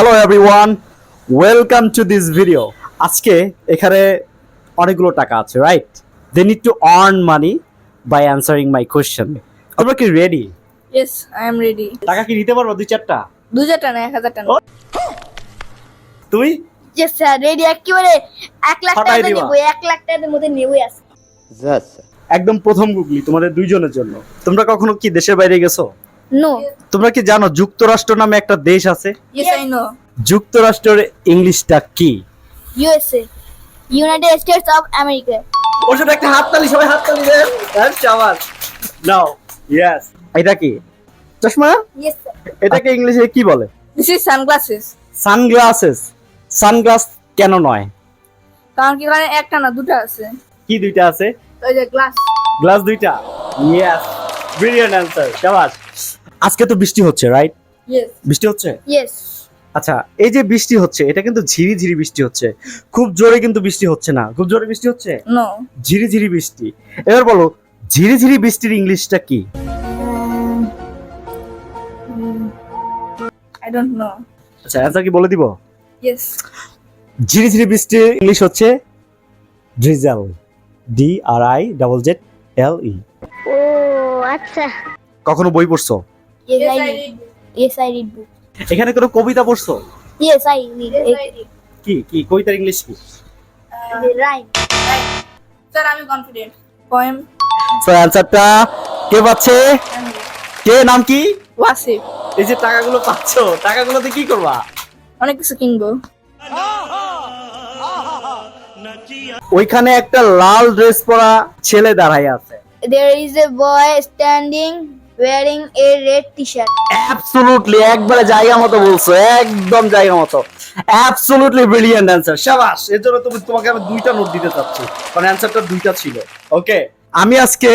Hello everyone welcome to this video আজকে এখানে অনেকগুলো টাকা আছে right they need to earn money by answering my question তোমরা কি ready yes I am ready টাকা কি নিতে পারব দুই চারটা? দু হাজার টাকা এক হাজার টাকা তুই? ইয়েস স্যার রেডি একেবারে এক লাখ টাকা দিবা। দেবো এক লাখ টাকার মধ্যে নেবই আছে একদম প্রথম গুগলি তোমাদের দুইজনের জন্য। তোমরা কখনো কি দেশের বাইরে গেছো? নো তোমরা কি জানো যুক্তরাষ্ট্র নামে একটা দেশ আছে? ইয়েস আই নো যুক্তরাষ্ট্রের ইংলিশটা কি? USA United States of America ওর সাথে একটা হাততালি সবাই হাততালি দেন। হ্যাঁ চাওয়ার। নাও ইয়েস এটা কি? চশমা? ইয়েস এটাকে ইংলিশে কি বলে? This is sunglasses sunglasses sunglass কেন নয়? কারণ কি এখানে একটা না দুটো আছে। কি দুইটা আছে? ওই যে গ্লাস গ্লাস দুইটা? ইয়েস ব্রিলিয়ান্ট অ্যান্সার শাবাশ আজকে তো বৃষ্টি হচ্ছে রাইট বৃষ্টি হচ্ছে? আচ্ছা এই যে বৃষ্টি হচ্ছে এটা কিন্তু ঝিরি ঝিরি বৃষ্টি হচ্ছে। খুব জোরে কিন্তু বৃষ্টি হচ্ছে না। খুব জোরে বৃষ্টি হচ্ছে? নো ঝিরি ঝিরি বৃষ্টি। এবার বলো ঝিরি ঝিরি বৃষ্টির ইংলিশটা কি? আই ডোন্ট নো আচ্ছা অ্যান্সার কি বলে দিব? ইয়েস ঝিরি ঝিরি বৃষ্টির ইংলিশ হচ্ছে drizzle D R I double Z L E ও আচ্ছা। কখনো বই পড়ছো? Yes, I read yes I read book এখানে কোনো কবিতা পড়ছো? ইয়েস আই রিড কি কি কবিতার ইংলিশ কি? রাইট স্যার আমি কনফিডেন্ট পোয়েম তো অ্যান্সারটা কে পাচ্ছে? কে নাম কি? ওয়াসিফ এই যে টাকাগুলো পাচ্ছো টাকাগুলোতে কি করবা? অনেক কিছু কিনবো। ওইখানে একটা লাল ড্রেস পরা ছেলে দাঁড়াই আছে। There is a boy standing wearing a red t-shirt. Absolutely একবারে জায়গা মতো বলছো একদম জায়গা মতো। অ্যাবসলিউটলি ব্রিলিয়ান্ট অ্যান্সার শাবাশ এর জন্য তুমি তোমাকে আমি দুইটা নোট দিতে চাচ্ছি কারণ অ্যান্সারটা দুইটা ছিল ওকে আমি আজকে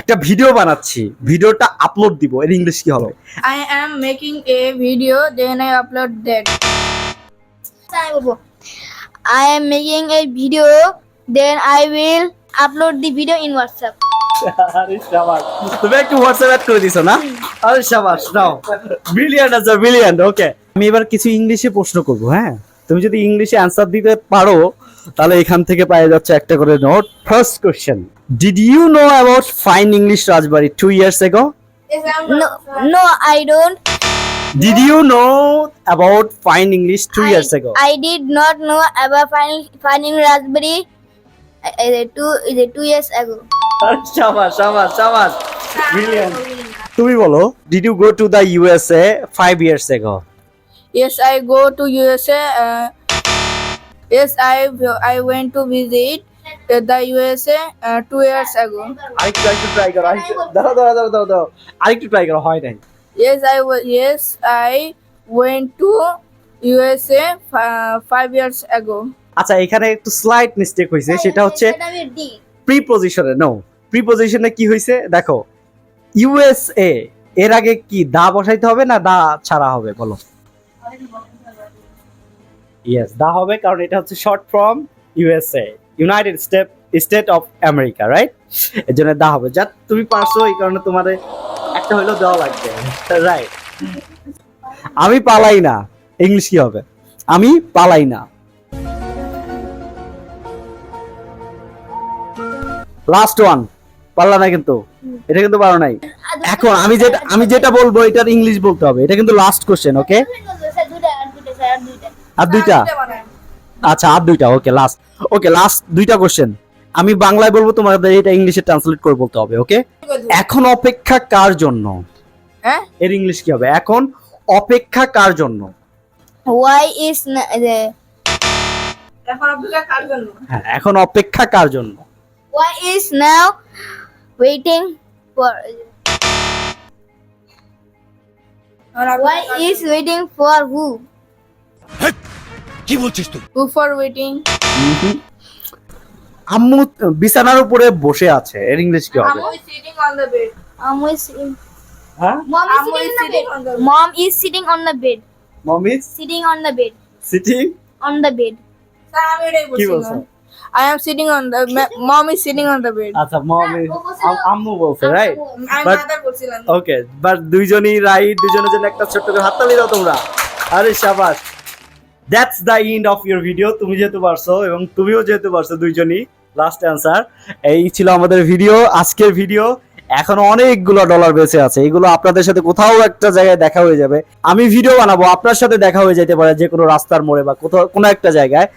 একটা ভিডিও বানাচ্ছি ভিডিওটা আপলোড দিব এর ইংলিশ কি হবে? I am making a video, then I upload that. আমি বলব I am making a video then I will upload the video in WhatsApp. আরে শাবাশ তুমি একটু হোয়াটসঅ্যাপ অ্যাড করে দিছো না? আরে শাবাশ নাও ব্রিলিয়ান্ট আনসার ব্রিলিয়ান্ট ওকে আমি এবার কিছু ইংলিশে প্রশ্ন করব হ্যাঁ? তুমি যদি ইংলিশে অ্যান্সার দিতে পারো তাহলে এখান থেকে পাওয়া যাচ্ছে একটা করে note first question did you know about fine English Rajbari two years ago Yes, I'm no no I don't. Did you know about fine English two I- years ago I did not know about finding finding raspberry uh, two is two years ago? Brilliant তুমি বলো did you go to the USA five years ago Yes, I go to USA. Uh, yes, I I went to visit uh, the USA uh, two years ago. আরেকটু আরেকটু try করো দাঁড়াও দাঁড়াও দাঁড়াও দাঁড়াও দাঁড়াও আরেকটু ট্রাই করো হয় নাই Yes, I yes I went to USA f- five years ago. আচ্ছা এখানে একটু স্লাইড মিস্টেক হয়েছে সেটা হচ্ছে প্রিপোজিশনে নো প্রিপোজিশনে কি হয়েছে দেখো ইউএসএ এর আগে কি দা বসাইতে হবে না দা ছাড়া হবে? বলো। ইয়েস দা হবে, কারণ এটা হচ্ছে short form USA United State State of America right এর জন্য দা হবে। যা তুমি পারছ, এই কারণে তোমাদের একটা হইলেও দেওয়া লাগবে। রাইট আমি পালাই না। ইংলিশ কি হবে? আমি পালাই না। লাস্ট ওয়ান পারলা না কিন্তু। এটা কিন্তু পারো নাই। এখন আমি যেটা আমি যেটা বলব এটার ইংলিশ বলতে হবে। এটা কিন্তু লাস্ট কোশ্চেন ওকে আর দুইটা? আচ্ছা আর দুইটা ওকে লাস্ট ওকে লাস্ট দুইটা কোশ্চেন আমি বাংলায় বলব তোমাদের এটা ইংলিশে ট্রান্সলেট করে বলতে হবে ওকে এখন অপেক্ষা কার জন্য? হ্যাঁ? এর ইংলিশ কি হবে? এখন অপেক্ষা কার জন্য? Why is n- এখন অপেক্ষা কার জন্য? হ্যাঁ এখন অপেক্ষা কার জন্য? Why is now waiting for why is waiting for who কি বলছিস তুই who for waiting। আম্মু বিছানার উপরে বসে আছে এর ইংলিশ কি হবে is sitting on the bed. mom is in, হ্যাঁ mom is Amu is sitting, sitting on on the the bed mom is sitting on the bed mom is sitting on the bed sitting on the bed Sir, আমি এটাই বলছিলাম I am sitting on the mom is sitting on the bed. আচ্ছা mom is আম্মু বলছে right বলছিলাম। ওকে but দুইজনই right দুইজনের জন্য একটা ছোট্ট করে হাততালি দাও তোমরা। আরে শাবাশ that's the end of your video তুমি যেহেতু পারছ এবং তুমিও যেহেতু পারছ দুইজনই লাস্ট অ্যান্সার এই ছিল আমাদের ভিডিও আজকের ভিডিও এখনও অনেকগুলো ডলার বেঁচে আছে এগুলো আপনাদের সাথে কোথাও একটা জায়গায় দেখা হয়ে যাবে। আমি ভিডিও বানাবো আপনার সাথে দেখা হয়ে যেতে পারে যে কোনো রাস্তার মোড়ে বা কোথাও কোনো একটা জায়গায়।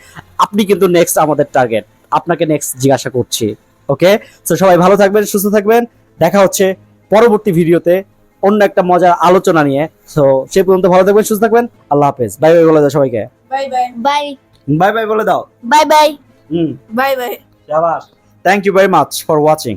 আপনি কিন্তু নেক্সট আমাদের টার্গেট আপনাকে নেক্সট জিজ্ঞাসা করছি ওকে তো সবাই ভালো থাকবেন সুস্থ থাকবেন। দেখা হচ্ছে পরবর্তী ভিডিওতে অন্য একটা মজার আলোচনা নিয়ে। তো সে পর্যন্ত ভালো থাকবেন সুস্থ থাকবেন। আল্লাহ হাফেজ। বাই বাই বলে দাও সবাইকে। Bye bye. Bye. Bye bye বলে দাও। Bye bye hmm. By bye শাবাশ thank you very much for watching